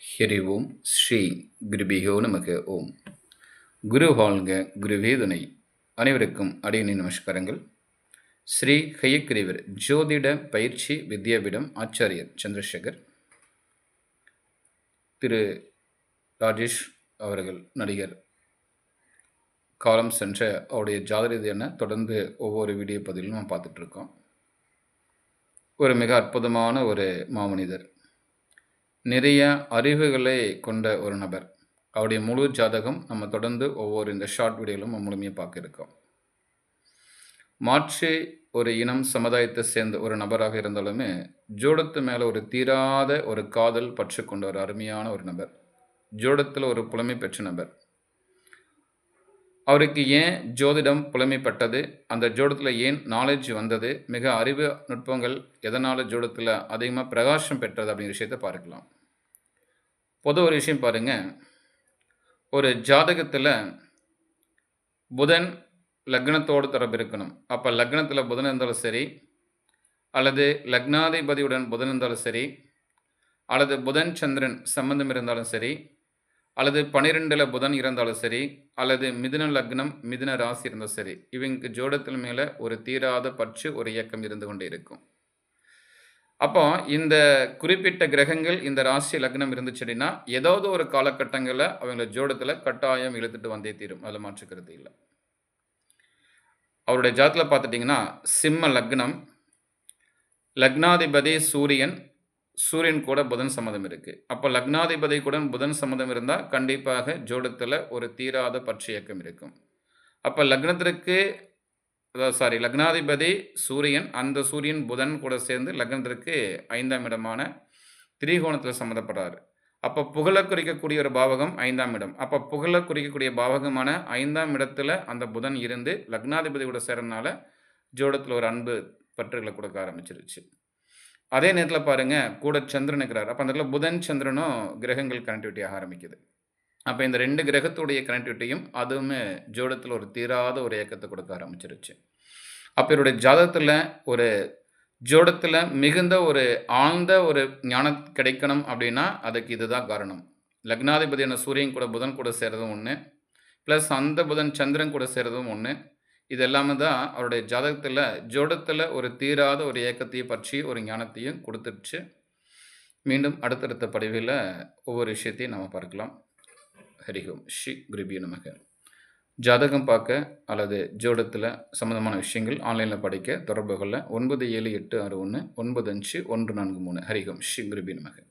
ஹெரி ஓம் ஸ்ரீ குருபிகோ நமக்கு ஓம். குரு வாழ்க குருவே துணை அனைவருக்கும் அடியணி நமஸ்காரங்கள். ஸ்ரீ கையக்கிரிவர் ஜோதிட பயிற்சி வித்யாபீடம் ஆச்சாரியர் சந்திரசேகர் திரு ராஜேஷ் அவர்கள் நடிகர். காலம் சென்ற அவருடைய ஜாதரீதியான தொடர்ந்து ஒவ்வொரு வீடியோ பதிலும் நான் பார்த்துட்ருக்கோம் ஒரு மிக அற்புதமான ஒரு மாமனிதர். நிறைய அறிவுகளை கொண்ட ஒரு நபர். அவருடைய முழு ஜாதகம் நம்ம தொடர்ந்து ஒவ்வொரு இந்த ஷார்ட் வீடியோலும் நம்ம முழுமையாக பார்க்க இருக்கோம். மாற்று ஒரு இனம் சமுதாயத்தை சேர்ந்த ஒரு நபராக இருந்தாலுமே ஜோடத்து மேலே ஒரு தீராத ஒரு காதல் பற்று கொண்ட ஒரு அருமையான ஒரு நபர். ஜோடத்தில் ஒரு புலமை பெற்ற நபர். அவருக்கு ஏன் ஜோதிடம் புலமைப்பட்டது? அந்த ஜோடத்தில் ஏன் நாலேஜ் வந்தது? மிக அறிவு நுட்பங்கள் எதனால் ஜோடத்தில் அதிகமாக பிரகாசம் பெற்றது அப்படிங்கிற விஷயத்தை பார்க்கலாம். பொது ஒரு விஷயம் பாருங்கள் ஒரு ஜாதகத்தில் புதன் லக்னத்தோடு தொடர்பு இருக்கணும். அப்போ லக்னத்தில் புதன் இருந்தாலும் சரி அல்லது லக்னாதிபதியுடன் புதன் இருந்தாலும் சரி அல்லது புதன் சந்திரன் சம்பந்தம் இருந்தாலும் சரி அல்லது பனிரெண்டில் புதன் இருந்தாலும் சரி அல்லது மிதுன லக்னம் மிதுன ராசி இருந்தாலும் சரி இவங்க ஜோடத்தில் மேலே ஒரு தீராத பற்று ஒரு இயக்கம் இருந்து கொண்டே இருக்கும். அப்போ இந்த குறிப்பிட்ட கிரகங்கள் இந்த ராசி லக்னம் இருந்துச்சுன்னா ஏதாவது ஒரு காலகட்டங்களில் அவங்கள ஜோடத்தில் கட்டாயம் இழுத்துட்டு வந்தே தீரும். அதில் மாற்றுக்கிறது இல்லை. அவருடைய ஜாத்தில் பார்த்துட்டிங்கன்னா சிம்ம லக்னம் லக்னாதிபதி சூரியன் சூரியன் கூட புதன் சம்மதம் இருக்குது அப்போ லக்னாதிபதி கூட புதன் சம்மதம் இருந்தால் கண்டிப்பாக ஜோடத்தில் ஒரு தீராத பற்று இயக்கம் இருக்கும். அப்போ லக்னத்திற்கு சாரி லக்னாதிபதி சூரியன் அந்த சூரியன் புதன் கூட சேர்ந்து லக்னத்திற்கு ஐந்தாம் இடமான திரிகோணத்தில் சம்மந்தப்படுறாரு. அப்போ புகழை குறிக்கக்கூடிய ஒரு பாவகம் ஐந்தாம் இடம். அப்போ புகழை குறிக்கக்கூடிய பாவகமான ஐந்தாம் இடத்துல அந்த புதன் இருந்து லக்னாதிபதி கூட சேர்றதுனால ஜோடத்தில் ஒரு அன்பு பற்றுகளை கொடுக்க ஆரம்பிச்சிருச்சு. அதே நேரத்தில் பாருங்கள் கூட சந்திரன் இருக்கிறார். அப்போ அந்த இடத்துல புதன் சந்திரனும் கிரகங்கள் கனெக்டிவிட்டியாக ஆரம்பிக்குது. அப்போ இந்த ரெண்டு கிரகத்துடைய கனெக்டிவிட்டியும் அதுவுமே ஜோடத்தில் ஒரு தீராத ஒரு இயக்கத்தை கொடுக்க ஆரம்பிச்சிருச்சு. அப்போ இவருடைய ஜாதகத்தில் ஒரு ஜோடத்தில் மிகுந்த ஒரு ஆழ்ந்த ஒரு ஞானம் கிடைக்கணும் அப்படின்னா அதுக்கு இதுதான் காரணம். லக்னாதிபதியான சூரியன் கூட புதன் கூட சேர்றதும் ஒன்று ப்ளஸ் அந்த புதன் சந்திரன் கூட சேர்றதும் ஒன்று இது எல்லாமே தான் அவருடைய ஜாதகத்தில் ஜோடத்தில் ஒரு தீராத ஒரு இயக்கத்தையும் பற்றி ஒரு ஞானத்தையும் கொடுத்துருச்சு. மீண்டும் அடுத்தடுத்த படிவில் ஒவ்வொரு விஷயத்தையும் நம்ம பார்க்கலாம். ஹரிஹோம் ஸ்ரீ குருபிய நமக. ஜாதகம் பார்க்க அல்லது ஜோடத்தில் சம்மந்தமான விஷயங்கள் ஆன்லைனில் படிக்க தொடர்புகளில் ஒன்பது ஏழு எட்டு ஆறு ஒன்று ஒன்பது அஞ்சு ஒன்று நான்கு மூணு ஹரிஹோம் ஸ்ரீ குருபி நமக.